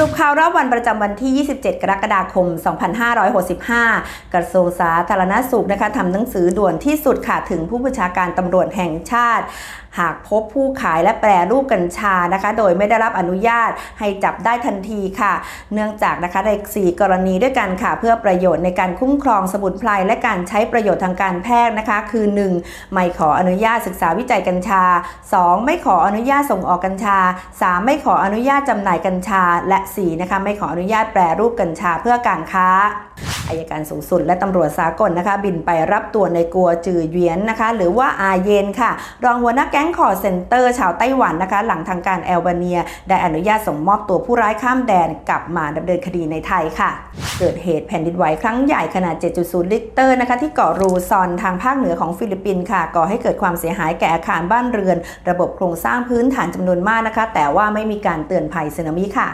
รุปข่าวรอบวันประจำวันที่ 27 กรกฎาคม 2565 กระทรวงสาธารณสุขนะคะทำหนังสือด่วนที่สุดค่ะถึงผู้บัญชาการตำรวจแห่งชาติ หากพบผู้ขายและแปรรูปกัญชานะคะ โดยไม่ได้รับอนุญาตให้จับได้ทันทีค่ะ เนื่องจากนะคะใน4กรณีด้วยกันค่ะ เพื่อประโยชน์ในการคุ้มครองสมุนไพรและการใช้ประโยชน์ทางการแพทย์นะคะ คือ 1. ไม่ขออนุญาตศึกษาวิจัยกัญชา 2. ไม่ขออนุญาตส่งออกกัญชา 3. ไม่ขออนุญาตจำหน่ายกัญชา และ 4. นะคะไม่ขออนุญาตแปรรูปกัญชาเพื่อการค้า อายการสูงสุดและตำรวจสากลนะคะ บินไปรับตัวในกัวจือเยียนนะคะ หรือว่าอาเยนค่ะ รองหัวหน้าแก๊งคอร์เซนเตอร์ ชาวไต้หวันนะคะ หลังทางการแอลเบเนีย ได้อนุญาตส่งมอบตัวผู้ร้ายข้ามแดนกลับมาดำเนินคดีในไทยค่ะ เกิดเหตุแผ่นดินไหวครั้งใหญ่ขนาด 7.0 ลิกเตอร์นะคะที่เกาะรูซอนทางภาคเหนือของฟิลิปปินส์ค่ะก่อให้เกิดความเสียหายแก่อาคารบ้านเรือน ระบบโครงสร้างพื้นฐานจำนวนมากนะคะ แต่ว่าไม่มีการเตือนภัยสึนามิค่ะ